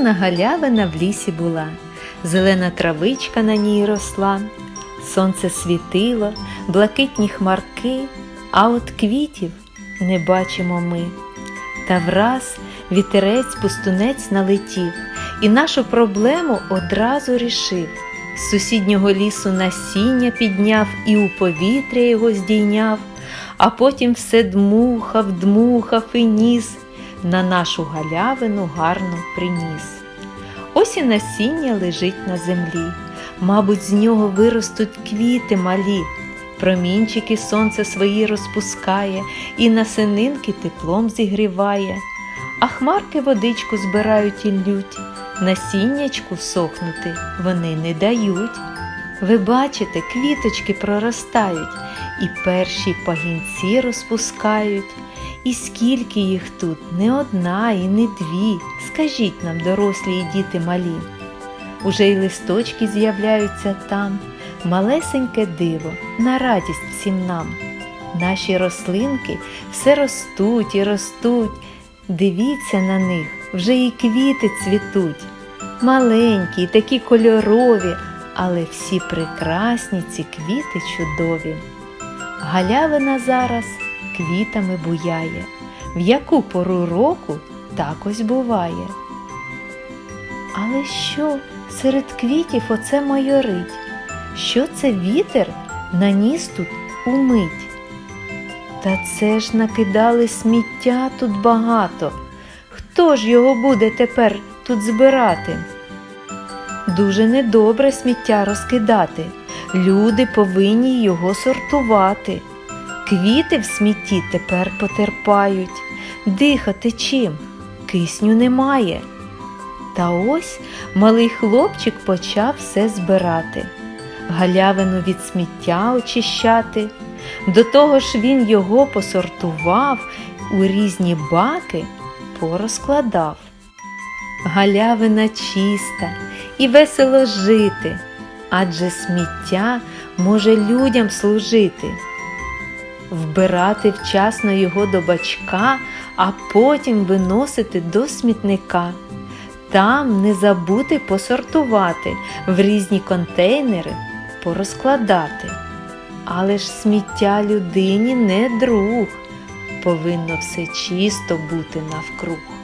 Гарна галявина в лісі була, зелена травичка на ній росла, сонце світило, блакитні хмарки, а от квітів не бачимо ми. Та враз вітерець пустунець налетів і нашу проблему одразу рішив. З сусіднього лісу насіння підняв і у повітря його здійняв, а потім все дмухав, дмухав і ніс, на нашу галявину гарно приніс. Ось і насіння лежить на землі, мабуть, з нього виростуть квіти малі. Промінчики сонце свої розпускає і насининки теплом зігріває, а хмарки водичку збирають і лють, насіннячку сохнути вони не дають. Ви бачите, квіточки проростають, і перші пагінці розпускають. І скільки їх тут, не одна і не дві, скажіть нам, дорослі і діти малі. Уже й листочки з'являються там, малесеньке диво, на радість всім нам. Наші рослинки все ростуть і ростуть. Дивіться на них, вже і квіти цвітуть. Маленькі, такі кольорові, але всі прекрасні ці квіти чудові. Галявина зараз квітами буяє, в яку пору року так ось буває. Але що серед квітів оце майорить? Що це вітер наніс тут умить? Та це ж накидали сміття тут багато. Хто ж його буде тепер тут збирати? Дуже недобре сміття розкидати. Люди повинні його сортувати. Квіти в смітті тепер потерпають. Дихати чим? Кисню немає. Та ось малий хлопчик почав все збирати, галявину від сміття очищати. До того ж він його посортував, у різні баки порозкладав. Галявина чиста і весело жити, адже сміття може людям служити. Вбирати вчасно його до бачка, а потім виносити до смітника. Там не забути посортувати, в різні контейнери порозкладати. Але ж сміття людині не друг, повинно все чисто бути навкруг.